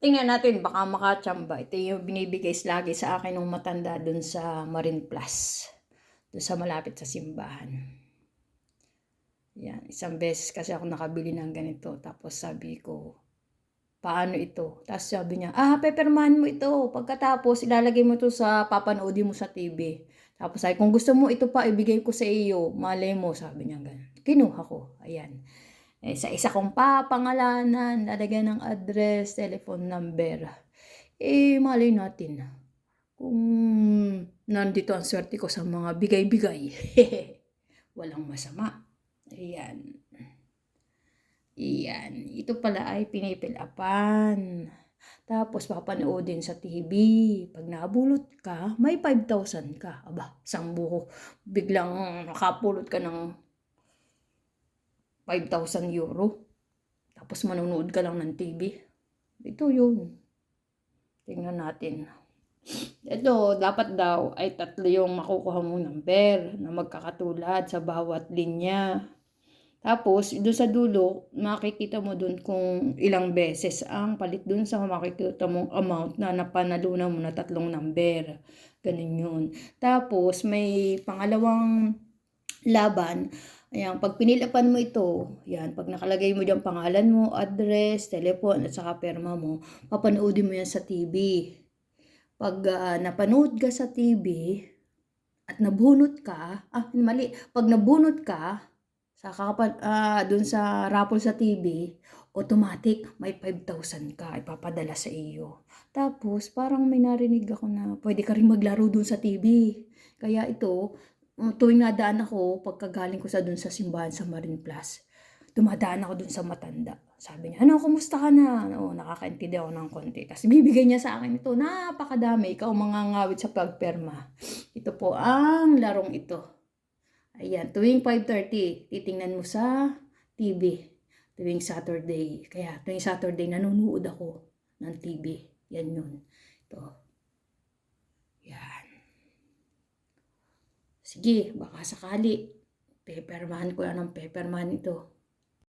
Tingnan natin, baka makachamba. Ito yung binibigay lagi sa akin ng matanda dun sa Marine Plus. Dun sa malapit sa simbahan. Yan, isang beses kasi ako nakabili ng ganito. Tapos sabi ko, paano ito? Tapos sabi niya, ah, peperman mo ito. Pagkatapos, ilalagay mo ito sa papanoodin mo sa TV. Tapos sabi, kung gusto mo ito pa, ibigay ko sa iyo. Malay mo, sabi niya ganun. Kinuha ko. Ayan. Eh, sa isa kong papangalanan, lalagyan ng address, telephone number. Eh, malay natin. Kung nandito ang swerte ko sa mga bigay-bigay. Walang masama. Ayan. Iyan. Ito pala ay pinipilapan. Tapos papanoodin sa TV. Pag nabulot ka, may 5,000 ka. Aba, isang buho. Biglang nakapulot ka ng 5,000 euro. Tapos manonood ka lang ng TV. Ito yun. Tingnan natin. Ito, dapat daw ay tatlo yung makukuha mong number na magkakatulad sa bawat linya. Tapos, doon sa dulo, makikita mo doon kung ilang beses ang palit doon sa makikita mong amount na napanalunan mo na tatlong number. Ganun yun. Tapos, may pangalawang laban. Ayan, pag pinilapan mo ito, yan, pag nakalagay mo dyan pangalan mo, address, telephone, at saka perma mo, papanoodin mo yan sa TV. Pag ah, napanood ka sa TV, at nabunot ka, ah, mali, pag nabunot ka, sa kakapal, ah, dun sa raffle sa TV, automatic may 5,000 ka ipapadala sa iyo. Tapos, parang may narinig ako na pwede ka rin maglaro dun sa TV. Kaya ito, uh, tuwing nadaan ako, pagkagaling ko sa dun sa simbahan sa Marine Plus, dumadaan ako dun sa matanda. Sabi niya, ano, kumusta ka na? Oo, nakakaintindi ako ng konti. Tapos bibigay niya sa akin ito, napakadami. Ikaw mga ngawit sa pagperma. Ito po ang larong ito. Ayan, tuwing 5.30, titingnan mo sa TV. Tuwing Saturday. Kaya tuwing Saturday, nanonood ako ng TV. Yan yun. Ito. Yan. Sige, baka sakali. Pepperman ko yan ng pepperman ito.